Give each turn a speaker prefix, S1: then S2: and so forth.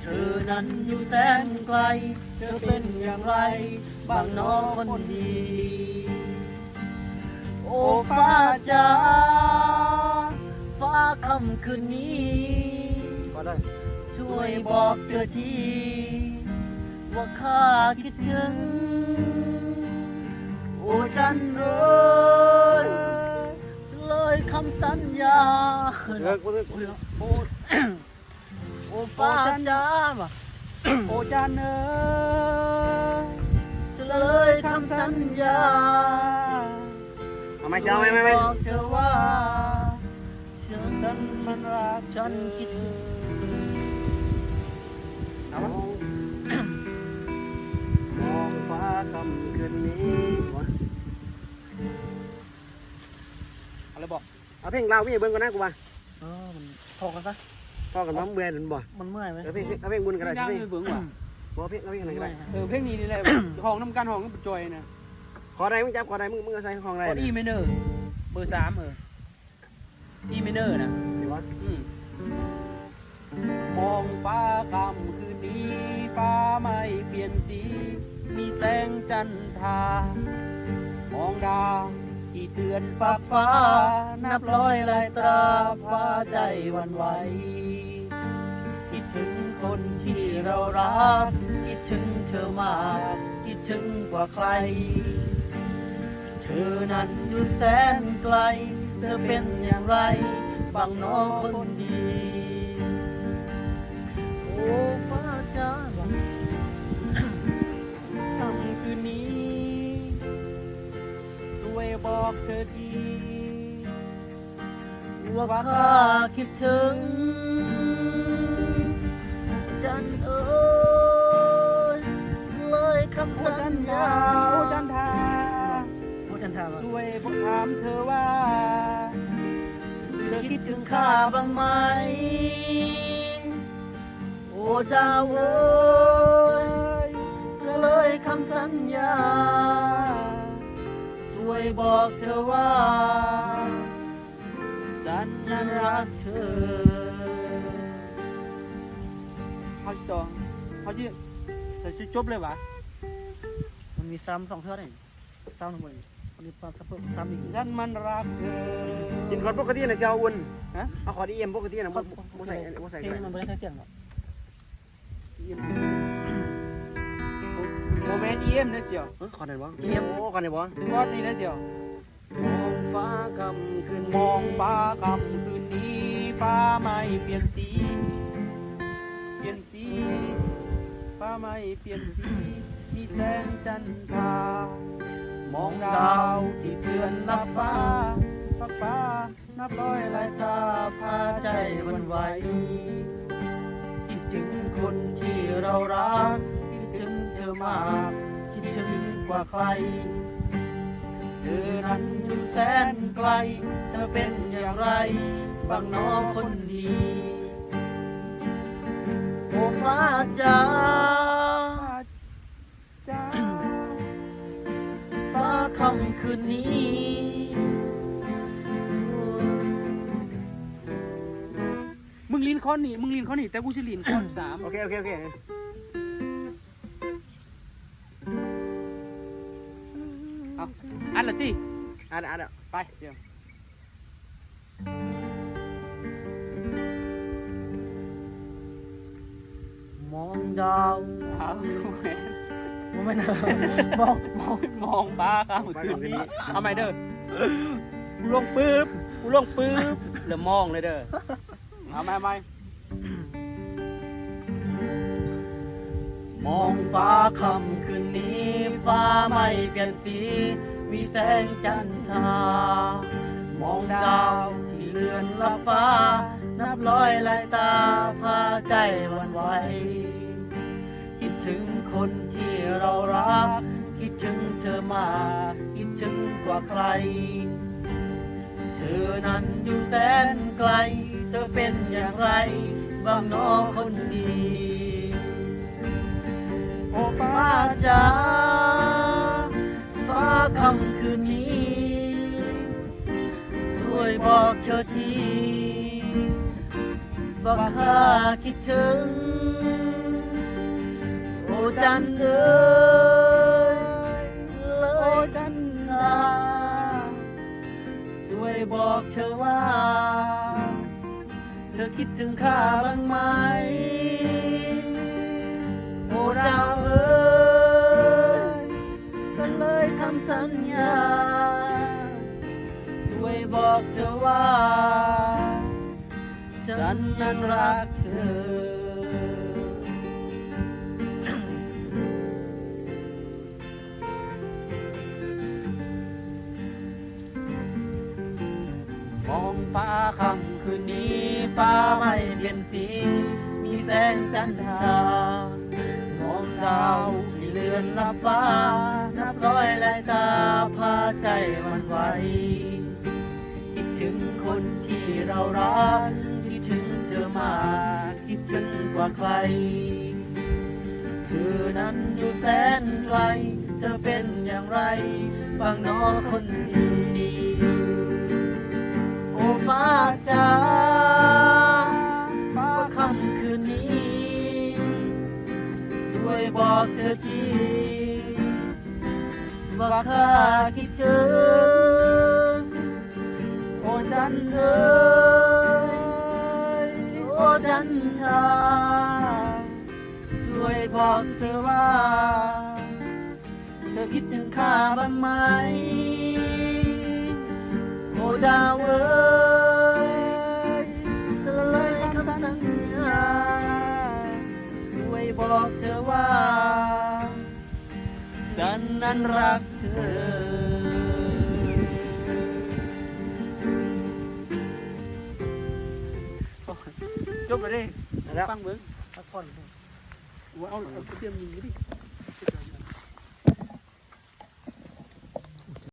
S1: เธอนั้นอยู่แสนไกล เธอเป็นอย่างไรบ้างน้องคนดีโอ้ฟ้าจ้าฟ้าคำคืนนี้
S2: มาได้
S1: ช่วยบอกเธอทีว่าข้าคิดถึง โอ้จันเอ้ยเลยคำสัญญา
S2: เลิกกูเลิก
S1: โอ้โอ้ฟ้าจ้าว่ะ
S3: โอจันเอ๋ย
S1: เลยคำสัญญา
S2: เอาไม่เชียวไม่ไม่ไม่
S1: บอกเธอว่าฉั
S3: ฉั
S1: น
S3: นมันรัก
S1: ฉันคิดถึง
S2: เอามองฟ้าคำคืนนี้วะ
S3: อะไรบอก
S2: เอาเพลงเราพี่เบิ้งก่อนนะกูมา
S1: เออมันพอกันซะ
S2: พ่อกันน้ำเบื่อหรือบ่
S1: มันเมื่อยไหม
S2: เออเพลงเอาเพลงบุญกันได้
S3: ย่าง
S2: ใช่ไหม
S3: เลยเบิ่งว่ะ
S2: บอกเพลงเอาเพลงอะไรก็
S1: เมื่อ
S2: ได้
S1: ยฮะ
S3: เออเพลงนี้นี่แหละห้องน้ำกันห้องจอยนะ
S2: ขอได้มึงจับขอได้มึงมึงเอาใส่ของอะไร
S3: กดอีเมเนอร์เบอร์สามเอออีเมเนอร์นะ
S2: ดีวะ
S3: อืมมองฟ้าคำคืนนี้ฟ้าไม่เปลี่ยนสีมีแสงจันทรามองดาวที่เตือนฟ้าฟ้า นับร้อยลายตราฟ้าใจหวันไหวคิดถึง คนที่เรารัก คิดถึงเธอมากคิดถึงกว่าใคร เธอนั้นอยู่แสนไกล เธอเป็นอย่างไรบางน้องคนดี
S1: โอ้ฟ้าจ้าว่ะ
S3: ค่ำคืนนี้ช่วยบอกเธอที
S1: ว่าข้าคิดถึง
S3: บ้า
S1: งไหม โอ้เจ้าเอ้ยจะเลยคำสัญญาช่วยบอกเธอว่าฉันนั้นรักเธอ
S3: เขาจิต่อเขาจิแต่ชิจบเลยวะ
S1: มันมีซ้ำสองเท่าไหร่ซ้ำหนึ่งคนอันนี้ซ้ำเพิ่มซ้ำอีก
S3: ฉันมันรักเธอ
S2: กินก่อนปกตินะเชียวอุ่น
S3: ฮะ
S2: เอาขอดีเอ็มปกตินะบ่บ่ใส่บ่ใส่
S1: เพล
S2: กัน
S1: งมันไม่ได้ใช้เสียงหรอก
S3: โมเมนต์เอ็มนะเสียว
S2: เออขอได้บ่เอ็มโอ้ขอได้บ่
S3: ก็นี่นะเสียว
S2: มองฟ้าคำคืน
S3: มองฟ้าคำคืนนี้ฟ้าไม่เปลี่ยนสี เปลี่ยนสีฟ้าไม่เปลี่ยนสีมีแสงจันทรามองดาวที่เตือนลับฟ้าฟ้าฟ้า นับร้อยลายตาพาใจวันไหว
S1: คิดถึงคนที่เรารัก คิดถึงเธอมากคิดถึงกว่าใคร เธอนั้นอยู่แสนไกล จะเป็นอย่างไรบางน้องคนดีโอ้ฟ้าจ้า
S3: จ้า
S1: ฟ้าคำคืนนี้
S3: ลินคอนนี่มึงลินคอนนี่แต่กูจะลินคอนสาม
S2: โอเคโอเคโอเค
S3: เอาอันละตี
S2: อะอะอะ
S3: ไปเสียว
S1: มองดาว
S3: เอาแหวน
S1: ไม่นะมองมอง
S3: มองฟ้าครับคืนนี้เอาไหมเด้อกูลงปึ๊บกูลงปึ๊บแล้วมองเลยเด้อ เอาไหมอาไหม
S1: มองฟ้าค่ำคืนนี้ ฟ้าไม่เปลี่ยนสี มีแสงจันทรามองดาวที่เลือนลับฟ้า นับร้อยลายตาพาใจวันไหวคิดถึงคนที่เรารัก คิดถึงเธอมา คิดถึงกว่าใคร เธอนั้นอยู่แสนไกล ธอเป็นอย่างไรบางน้องคนดี
S3: โอ้ฟ้า
S1: จ้าฟ้าคำคืนนี้ช่วยบอกเธอทีว่าข้าคิดถึง โอ้จันเอ๋ยเลย
S3: จัน
S1: ตาช่วยบอกเธอว่า เธอคิดถึงข้าบ้างไหมโอ้ดาเอ๋ยก็เลยทำสัญญา ช่วยบอกเธอว่า ฉันนั้นรักเธอมองฟ้าค่ำคืนนี้ ฟ้าไม่เปลี่ยนสี มีแสงจันทรา มองดาวที่เลือนลับฟ้า นับร้อยลายตาพาใจวันไหวคิดถึงคนที่เรารักคิดถึงเธอมาคิดถึงกว่าใครเธอนั้นอยู่แสนไกลเธอเป็นอย่างไรบางน้อคนดี ฟ้าจ้าฟ้าค่ำคืนนี้ ช่วยบอกเธอทีว่าข้าคิดถึงโอ้จันเอ๋ยโอ้จันทราช่วยบอกเธอว่า เธอคิดถึงข้าบ้างไหม ดาวเอ๋ยเธอเลยคำสัญญาช่วยบอกเธอว่า ฉันนั้นรักเธอจบไปเลยฟังเบิ้ง
S3: พักผ่อนเอาเอาเตรียมมือดิ